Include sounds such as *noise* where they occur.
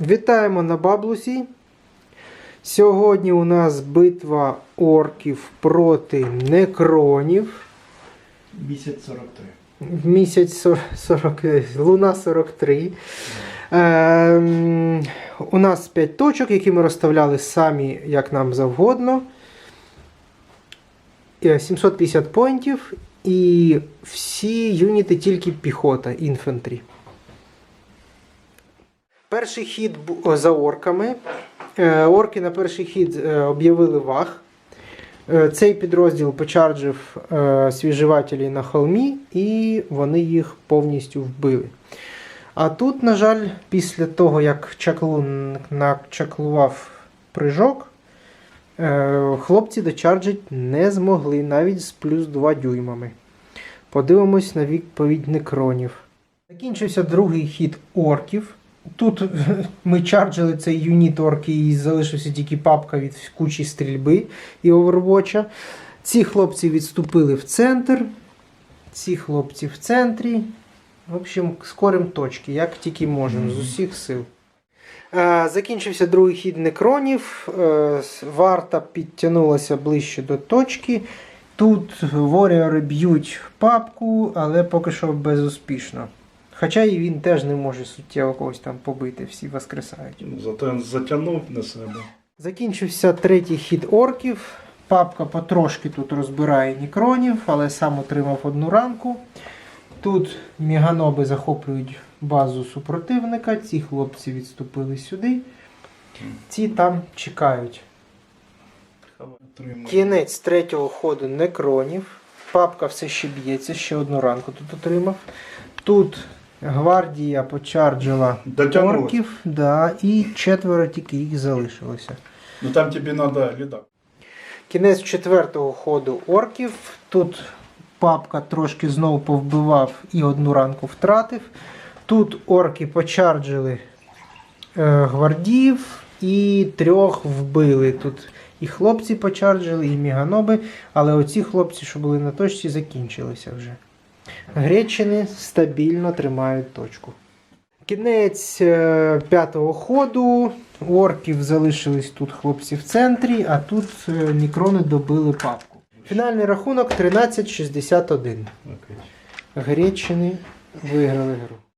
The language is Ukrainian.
Вітаємо на Баблусі. Сьогодні у нас битва орків проти некронів. Місяць 43. Місяць сор- 40, луна 43. Ем, у нас 5 точок, які ми розставляли самі, як нам завгодно. Е, 750 поінтів. І всі юніти тільки піхота, інфантрі. Перший хід за орками. Е, Орки на перший хід е, об'явили ваг. Е, Цей підрозділ почарджив е, свіживателі на холмі, і вони їх повністю вбили. А тут, на жаль, після того, як чаклун начаклував прыжок, е, хлопці дочарджить не змогли навіть з плюс 2 дюймами. Подивимось на відповідь некронів. Закінчився другий хід орків. Тут *laughs* ми чарджили цей юніт орки і залишився тільки папка від кучі стрільби і овервоча. Ці хлопці відступили в центр. Ці хлопці в центрі. В общем, скорим точки, як тільки можемо, з усіх сил. Е, Закінчився другий хід некронів. Е, Варта підтягнулася ближче до точки. Тут воріори б'ють папку, але поки що безуспішно. Хоча і він теж не може суттєво когось там побити, всі воскресають. Зато він затягнув на себе. Закінчився третій хід орків. Папка потрошки тут розбирає нікронів, але сам отримав одну ранку. Тут меганоби захоплюють базу супротивника. Ці хлопці відступили сюди. Ці там чекають. Кінець третього ходу некронів. Папка все ще б'ється, ще одну ранку тут отримав. Тут гвардія почарджила Дотягнула. орків, да, і четверо тільки їх залишилося. Ну там тобі треба лідак. Кінець четвертого ходу орків. Тут папка трошки знову повбивав і одну ранку втратив. Тут орки почарджили е, гвардіїв і трьох вбили. Тут і хлопці почарджили, і міганоби, але оці хлопці, що були на точці, закінчилися вже. Гречини стабільно тримають точку. Кінець е, п'ятого ходу. Орків залишились тут хлопці в центрі, а тут мікрони нікрони добили папку. Фінальний рахунок 13-61. Гречини виграли гру.